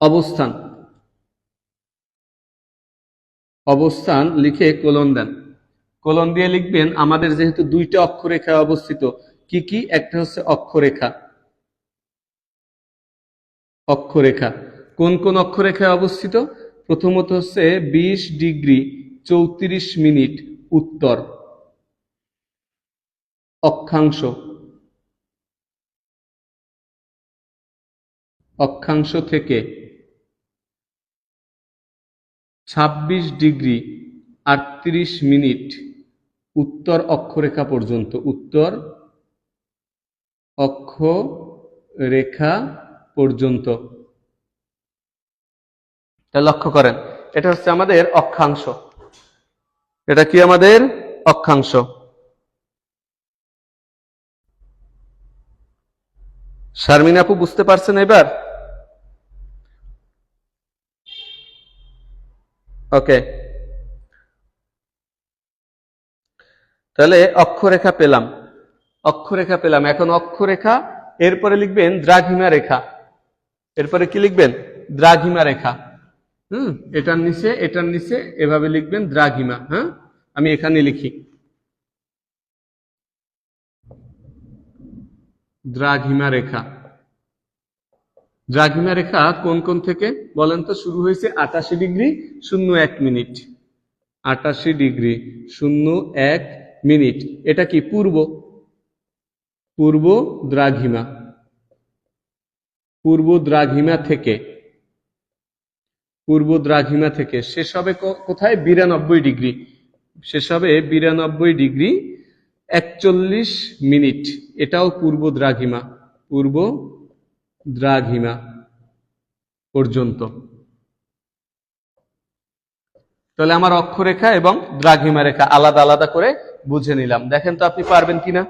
অবস্থান। অবস্থান লিখে কোলন দেন। কোলন দিয়ে লিখবেন, আমাদের যেহেতু দুইটা অক্ষরেখায় অবস্থিত, কি কি? একটা হচ্ছে অক্ষরেখা। অক্ষরেখা। কোন কোন অক্ষরেখায় অবস্থিত? প্রথমত হচ্ছে বিশ ডিগ্রি চৌত্রিশ মিনিট উত্তর। অক্ষাংশ। অক্ষাংশ থেকে ছাব্বিশ ডিগ্রি আটত্রিশ মিনিট উত্তর অক্ষরেখা পর্যন্ত। উত্তর অক্ষরেখা পর্যন্ত। এটা লক্ষ্য করেন, এটা হচ্ছে আমাদের অক্ষাংশ। এটা কি আমাদের? অক্ষাংশ। শারমিন আপু, বুঝতে পারছেন এবার? ওকে। তাহলে অক্ষরেখা পেলাম। অক্ষরেখা পেলাম। এখন অক্ষরেখা, এরপরে লিখবেন দ্রাঘিমা রেখা। এরপরে কি লিখবেন? দ্রাঘিমা রেখা। হুম, এটার নিচে এটার নিচে, এভাবে লিখবেন দ্রাঘিমা হ্যাঁ? আমি এখানে লিখি। দ্রাঘিমা রেখা। দ্রাঘিমা রেখা কোন কোন থেকে? বলেন তো, শুরু হয়েছে আটাশি ডিগ্রি, শূন্য এক মিনিট। আটাশি ডিগ্রি, শূন্য এক মিনিট। এটা কি পূর্ব? পূর্ব দ্রাঘিমা। পূর্ব দ্রাঘিমা থেকে। পূর্ব দ্রাঘিমা থেকে। শেষ হবে কোথায়? বিরানব্বই ডিগ্রি। শেষ হবে বিরানব্বই ডিগ্রি একচল্লিশ মিনিট। এটাও পূর্ব দ্রাঘিমা। পূর্ব দ্রাঘিমা পর্যন্ত। তাহলে আমার অক্ষরেখা এবং দ্রাঘিমা রেখা আলাদা আলাদা করে বুঝে নিলাম। দেখেন তো আপনি পারবেন কিনা?